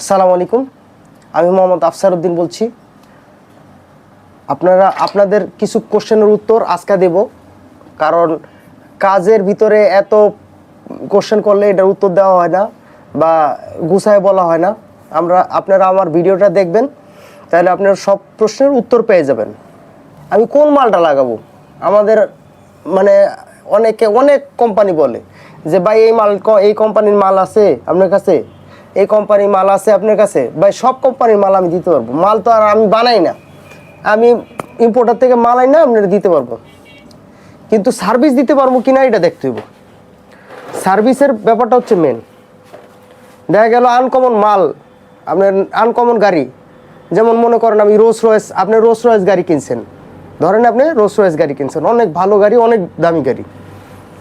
আসসালামু আলাইকুম। আমি মোহাম্মদ আফসার উদ্দিন বলছি। আপনারা, আপনাদের কিছু কোশ্চেনের উত্তর আজকে দেব। কারণ কাজের ভিতরে এত কোশ্চেন করলে এটার উত্তর দেওয়া হয় না বা গুছায় বলা হয় না। আমরা, আপনারা আমার ভিডিওটা দেখবেন, তাহলে আপনারা সব প্রশ্নের উত্তর পেয়ে যাবেন। আমি কোন মালটা লাগাবো? আমাদের মানে অনেকে, অনেক কোম্পানি বলে যে, ভাই, এই মাল এই কোম্পানির মাল আছে আপনার কাছে? এই কোম্পানির মাল আছে আপনার কাছে? ভাই, সব কোম্পানির মাল আমি দিতে পারব। মাল তো আর আমি বানাই না। আমি ইম্পোর্টার থেকে মাল আই না আপনারা দিতে পারব। কিন্তু সার্ভিস দিতে পারব কি না এটা দেখতে হইব। সার্ভিসের ব্যাপারটা হচ্ছে মেন দেখা গেল আনকমন মাল, আপনার আনকমন গাড়ি। যেমন মনে করেন আমি রোলস রয়েস আপনি রোলস রয়েস গাড়ি কিনছেন। ধরেন আপনি রোলস রয়েস গাড়ি কিনছেন। অনেক ভালো গাড়ি, অনেক দামি গাড়ি।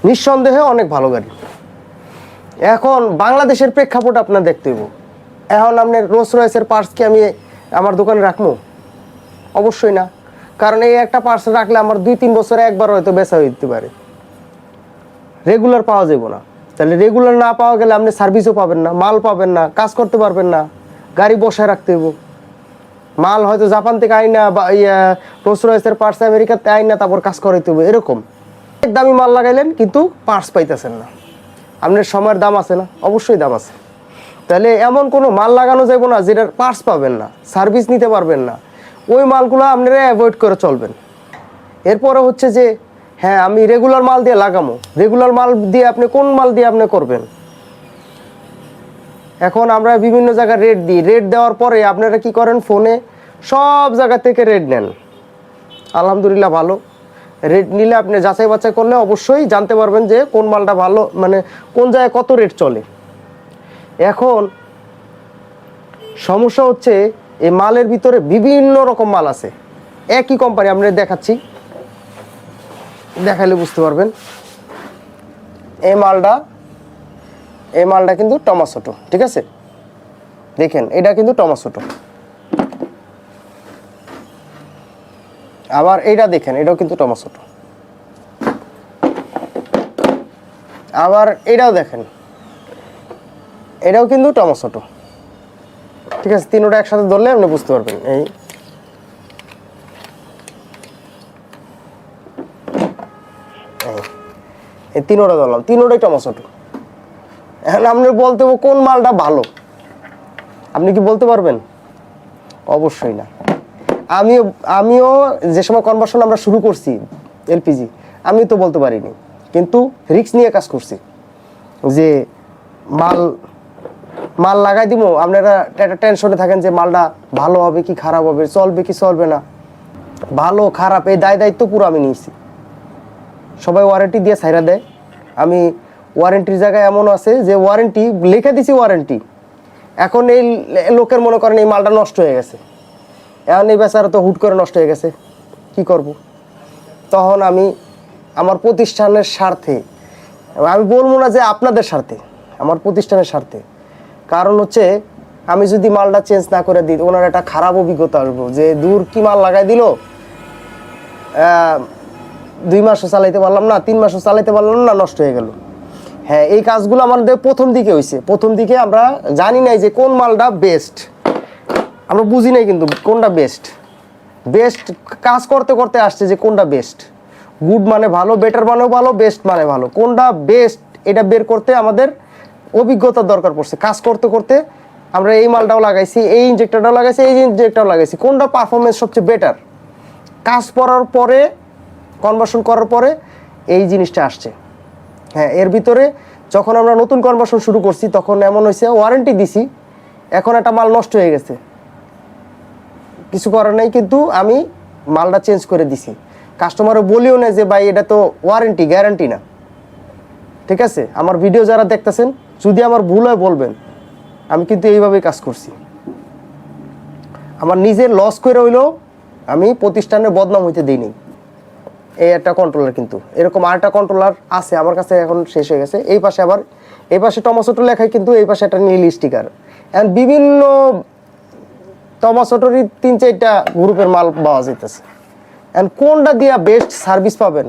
নিঃসন্দেহে অনেক ভালো গাড়ি। এখন বাংলাদেশের প্রেক্ষাপট আপনার দেখতে হইব। এখন আপনার রোলস রয়েসের কি আমি আমার দোকানে রাখব? অবশ্যই না। কারণ এই একটা পার্স রাখলে আমার দুই তিন বছরে একবার হয়তো বেচা হইতে পারে। রেগুলার পাওয়া যাবে না। তাহলে রেগুলার না পাওয়া গেলে আপনি সার্ভিসও পাবেন না, মাল পাবেন না, কাজ করতে পারবেন না, গাড়ি বসায় রাখতে হইব। মাল হয়তো জাপান থেকে আইনা বা ইয়া রোলস রয়েসের পার্টস আমেরিকাতে আইনা তারপর কাজ করাইতে হবে এরকম। দামি মাল লাগাইলেন কিন্তু পার্টস পাইতেছেন না। আপনার সময়ের দাম আছে না? অবশ্যই দাম আছে। তাহলে এমন কোনো মাল লাগানো যাবে না, যেটার পার্টস পাবেন না সার্ভিস নিতে পারবেন না। ওই মালগুলো আপনারা অ্যাভয়েড করে চলবেন। এরপরে হচ্ছে যে হ্যাঁ আমি রেগুলার মাল দিয়ে লাগামো। রেগুলার মাল দিয়ে আপনি কোন মাল দিয়ে আপনি করবেন? এখন আমরা বিভিন্ন জায়গায় রেট দিই। রেট দেওয়ার পরে আপনারা কি করেন? ফোনে সব জায়গা থেকে রেট নেন। আলহামদুলিল্লাহ ভালো। রেট নিলে আপনি যাচাই বাছাই করলে অবশ্যই জানতে পারবেন যে কোন মালটা ভালো মানে কোন জায়গায় কত রেট চলে। এখন সমস্যা হচ্ছে এই মালের ভিতরে বিভিন্ন রকম মাল আছে। একই কোম্পানি আমরা দেখাচ্ছি। দেখালে বুঝতে পারবেন। এই মালটা এই মালটা কিন্তু টমাসোটো ঠিক আছে? দেখেন, এটা কিন্তু টমাসোটো আবার এইটা দেখেন, এটাও কিন্তু টমাসোটো আবার এটাও দেখেন, এটাও কিন্তু টমাসোটো ঠিক আছে, তিনোটা একসাথে ধরলে আপনি বুঝতে পারবেন। এই এই। তিনোটা ধরলাম, তিনোটাই টমাসোটো এখন আপনি বলতে কোন মালটা ভালো। আপনি কি বলতে পারবেন? অবশ্যই না। আমিও আমিও যে সময় কনভার্সন আমরা শুরু করছি এলপিজি আমি তো বলতে পারিনি। কিন্তু রিস্ক নিয়ে কাজ করছি। যে মাল মাল লাগাই দিব আপনারা একটা টেনশনে থাকেন যে মালটা ভালো হবে কি খারাপ হবে, চলবে কি চলবে না। ভালো, খারাপ, এই দায় দায়িত্ব পুরো আমি নিয়েছি। সবাই ওয়ারেন্টি দিয়ে সাইরা দেয়। আমি ওয়ারেন্টির জায়গায় এমন আছে যে ওয়ারেন্টি লিখে দিছি ওয়ারেন্টি এখন এই লোকের মনে করেন এই মালটা নষ্ট হয়ে গেছে। এখন এই বেচারা তো হুট করে নষ্ট হয়ে গেছে। কি করব? তখন আমি আমার প্রতিষ্ঠানের স্বার্থে, আমি বলব না যে আপনাদের স্বার্থে, আমার প্রতিষ্ঠানের স্বার্থে। কারণ হচ্ছে আমি যদি মালটা চেঞ্জ না করে দিই, ওনার একটা খারাপ অভিজ্ঞতা আসব যে দূর কি মাল লাগাই দিল? দুই মাসও চালাইতে পারলাম না, তিন মাসও চালাইতে পারলাম না, নষ্ট হয়ে গেল। হ্যাঁ এই কাজগুলো আমাদের প্রথম দিকে হয়েছে প্রথম দিকে আমরা জানি নাই যে কোন মালটা বেস্ট আমরা বুঝি নাই কিন্তু কোনটা বেস্ট বেস্ট কাজ করতে করতে আসছে যে কোনটা বেস্ট গুড মানে ভালো বেটার মানেও ভালো বেস্ট মানে ভালো। কোনটা বেস্ট এটা বের করতে আমাদের অভিজ্ঞতার দরকার পড়ছে। কাজ করতে করতে আমরা এই মালটাও লাগাইছি, এই ইনজেক্টরটাও লাগাইছি, এই ইনজেক্টরটাও লাগাইছি। কোনটা পারফরমেন্স সবচেয়ে বেটার কাজ করার পরে কনভার্সন করার পরে এই জিনিসটা আসছে। হ্যাঁ এর ভিতরে যখন আমরা নতুন কনভার্সন শুরু করছি, তখন এমন হয়েছে ওয়ারেন্টি দিছি, এখন একটা মাল নষ্ট হয়ে গেছে। কিছু করার নেই, কিন্তু আমি মালটা চেঞ্জ করে দিছি। কাস্টমারও বলিও না যে, ভাই, এটা তো ওয়ারেন্টি গ্যারান্টি না। ঠিক আছে? আমার ভিডিও যারা দেখতেছেন, যদি আমার ভুল হয় বলবেন। আমি কিন্তু এইভাবেই কাজ করছি। আমার নিজের লস করে হইলেও আমি প্রতিষ্ঠানের বদনাম হইতে দিইনি। এই একটা কন্ট্রোলার কিন্তু। এরকম আরেকটা কন্ট্রোলার আছে, আমার কাছে এখন শেষ হয়ে গেছে। এই পাশে আবার, এই পাশে টমাসোটো লেখায় কিন্তু এই পাশে একটা নীল স্টিকার এখন বিভিন্ন টমাসোটোরই তিন চারটা গ্রুপের মাল পাওয়া যাইতেছে। এখন কোনটা দিয়া বেস্ট সার্ভিস পাবেন?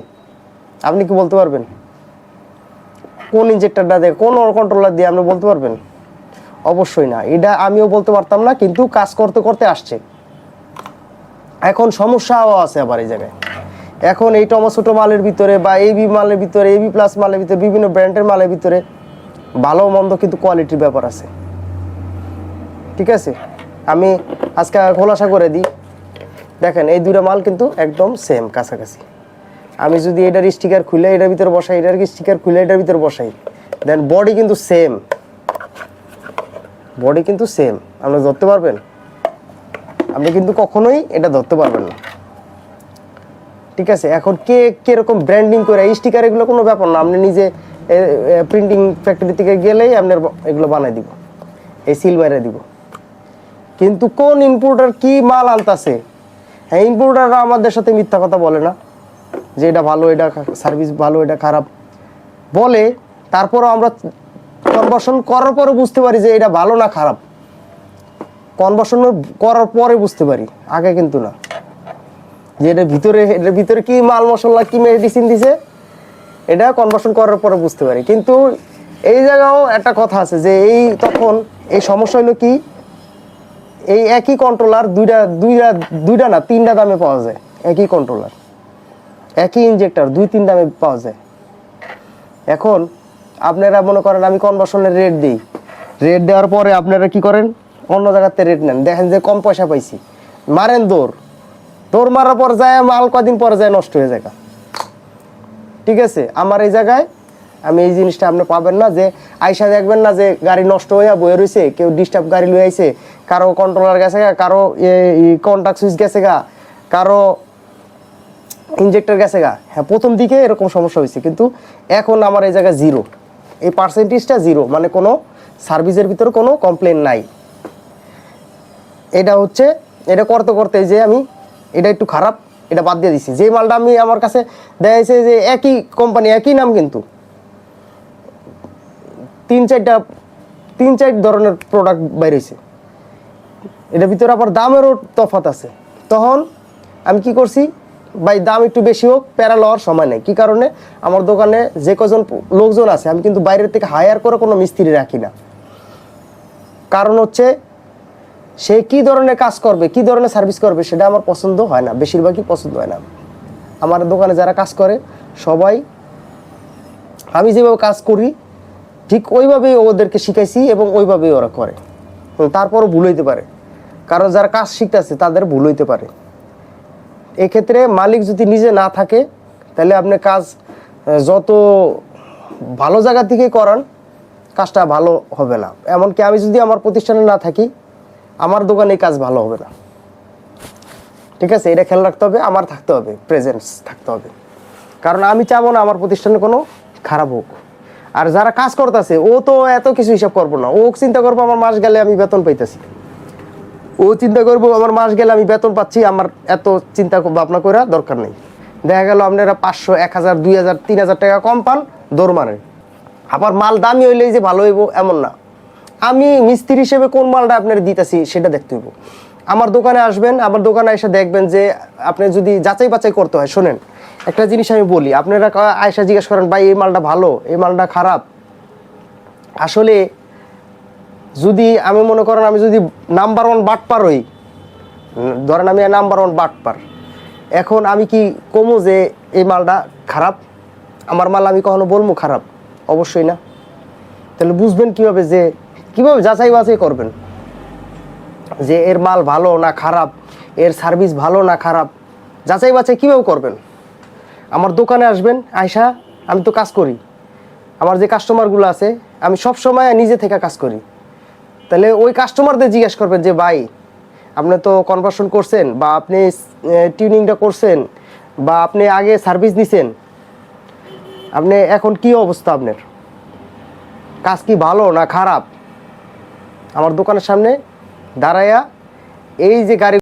আপনি কি বলতে পারবেন? কোন ইঞ্জেক্টরটা দিয়ে, কোন কন্ট্রোলার দিয়ে আপনি বলতে পারবেন? অবশ্যই না। এটা আমিও বলতে পারতাম না, কিন্তু কাজ করতে করতে আসছে। এখন সমস্যাও আছে আবার এই জায়গায়। এখন এই টমাসোটো মালের ভিতরে বা এবি মালের ভিতরে এবি প্লাস মালের ভিতরে, বিভিন্ন ব্র্যান্ডের মালের ভিতরে ভালো মন্দ কিন্তু কোয়ালিটির ব্যাপার আছে। ঠিক আছে? আমি আজকে খোলাসা করে দিই। দেখেন, এই দুটো মাল কিন্তু একদম সেম কাছাকাছি। আমি যদি এটার স্টিকার খুলে এটার ভিতরে বসাই, এটার স্টিকার খুলে এটার ভিতরে বসাই দেন বডি কিন্তু সেম বডি কিন্তু সেম আপনি ধরতে পারবেন? আপনি কিন্তু কখনোই এটা ধরতে পারবেন না। ঠিক আছে, এখন কে কীরকম ব্র্যান্ডিং করে, এই স্টিকার এগুলো কোনো ব্যাপার না। আপনি নিজে প্রিন্টিং ফ্যাক্টরি থেকে গেলেই আপনার এগুলো বানাই দিব। এই সিল দিব। কিন্তু কোন ইম্পোর্টার কি মাল আনতাছে? হ্যাঁ ইম্পোর্টাররা আমাদের সাথে মিথ্যা কথা বলে না, যে এটা ভালো, এটা সার্ভিস ভালো, এটা খারাপ। বলে, তারপরও আমরা কনভার্সন করার পরে বুঝতে পারি যে এটা ভালো না খারাপ। কনভার্সন করার পরে বুঝতে পারি, আগে কিন্তু না। যে এটা ভিতরে এটার ভিতরে কি মাল মশলা, কি মেডিসিন দিছে, এটা কনভার্সন করার পরে বুঝতে পারি। কিন্তু এই জায়গাও একটা কথা আছে যে এই তখন এই সমস্যা হলো কি এই একই কন্ট্রোলার দুইটা দুইটা দুইটা না, তিনটা দামে পাওয়া যায়। একই কন্ট্রোলার একই ইনজেক্টর দুই, তিন দামে পাওয়া যায়। এখন আপনারা মনে করেন আমি কনভার্সনের রেট দিই। রেট দেওয়ার পরে আপনারা কি করেন? অন্য জায়গাতে রেট নেন। দেখেন যে কম পয়সা পাইছি। মারেন দৌড়। দৌড় মারার পর যায়, মাল কদিন পরে যায়, নষ্ট হয়ে যায় ঠিক আছে? আমার এই জায়গায় আমি এই জিনিসটা আপনি পাবেন না যে আইসা দেখবেন না যে গাড়ি নষ্ট হইয়া বয়ে রয়েছে কেউ ডিস্টার্ব গাড়ি লয়ে আইছে, কারও কন্ট্রোলার গেছে গা, কারও কন্ট্যাক্ট সুইচ গেছে গা, কারও ইনজেক্টর গেছে গা। হ্যাঁ প্রথম দিকে এরকম সমস্যা হয়েছে কিন্তু এখন আমার এই জায়গায় জিরো এই পার্সেন্টেজটা জিরো মানে কোনো সার্ভিসের ভিতরে কোনো কমপ্লেন নাই। এটা হচ্ছে, এটা করতে করতে যে আমি, এটা একটু খারাপ, এটা বাদ দিয়ে দিছি। যে মালটা আমি আমার কাছে দেখাইছে যে একই কোম্পানি একই নাম কিন্তু। তিন চারটা, তিন চার ধরনের প্রোডাক্ট বাইরেছে এটার ভিতরে আবার দামেরও তফাত আছে। তখন আমি কি করছি, ভাই দাম একটু বেশি হোক, প্যারা লওয়ার সময় নেই। কি কারণে? আমার দোকানে যে কজন লোকজন আছে, আমি কিন্তু বাইরের থেকে হায়ার করে কোনো মিস্ত্রি রাখি না। কারণ হচ্ছে, সে কি ধরনের কাজ করবে, কি ধরনের সার্ভিস করবে, সেটা আমার পছন্দ হয় না। বেশিরভাগই পছন্দ হয় না। আমার দোকানে যারা কাজ করে, সবাই, আমি যেভাবে কাজ করি ঠিক ওইভাবেই ওদেরকে শিখাইছি এবং ওইভাবেই ওরা করে। তারপরও ভুল হইতে পারে। কারণ যারা কাজ শিখতেছে, তাদের ভুল হইতে পারে। এক্ষেত্রে মালিক যদি নিজে না থাকে, তাহলে আপনি কাজ যত ভালো জায়গা থেকে করান, কাজটা ভালো হবে না। এমনকি আমি যদি আমার প্রতিষ্ঠানে না থাকি, আমার দোকানে কাজ ভালো হবে না। ঠিক আছে? এটা খেয়াল রাখতে হবে, আমার থাকতে হবে প্রেজেন্স থাকতে হবে। কারণ আমি চাবো না আমার প্রতিষ্ঠানে কোনো খারাপ হোক। আর যারা কাজ করতেছে, ও তো এত কিছু হিসাব করব না। ও চিন্তা করব আমার মাস গেলে আমি বেতন পাইতেছি। ও চিন্তা করব আমার মাস গেলে আমি বেতন পাচ্ছি, আমার এত চিন্তা ভাবনা করা দরকার নেই। দেখা গেল আপনারা পাঁচশো, এক হাজার, দুই হাজার, তিন হাজার টাকা কম পান, দৌড় আবার মাল দামি হইলেই যে ভালো হইব, এমন না। আমি মিস্ত্রি হিসেবে কোন মালটা আপনার দিতেছি, সেটা দেখতে হইব। আমার দোকানে আসবেন, আমার দোকানে এসে দেখবেন যে আপনি যদি যাচাই বাছাই করতে হয়, শোনেন। একটা জিনিস আমি বলি, আপনারা আয়সা জিজ্ঞেস করেন, ভাই, এই মালটা ভালো? এই মালটা খারাপ? আসলে যদি আমি মনে করেন আমি যদি নাম্বার ওয়ান বাটপার হই, ধরেন আমি নাম্বার ওয়ান বাটপার, এখন আমি কি কমু যে এই মালটা খারাপ? আমার মাল আমি কখনো বলব খারাপ? অবশ্যই না। তাহলে বুঝবেন কীভাবে যে, কীভাবে যাচাই বাছাই করবেন? যে এর মাল ভালো না খারাপ, এর সার্ভিস ভালো না খারাপ, যাচাই বাছাই কীভাবে করবেন? আমার দোকানে আসবেন আয়সা আমি তো কাজ করি। আমার যে কাস্টমারগুলো আছে, আমি সব সময় নিজে থেকে কাজ করি। তাহলে ওই কাস্টমারদের জিজ্ঞেস করবেন যে, ভাই, আপনি তো কনভার্সন করছেন বা আপনি টিউনিংটা করছেন বা আপনি আগে সার্ভিস নিছেন। আপনি এখন কি অবস্থা আপনার? কাজ কি ভালো না খারাপ? আমার দোকানের সামনে দাঁড়াইয়া এই যে গাড়ি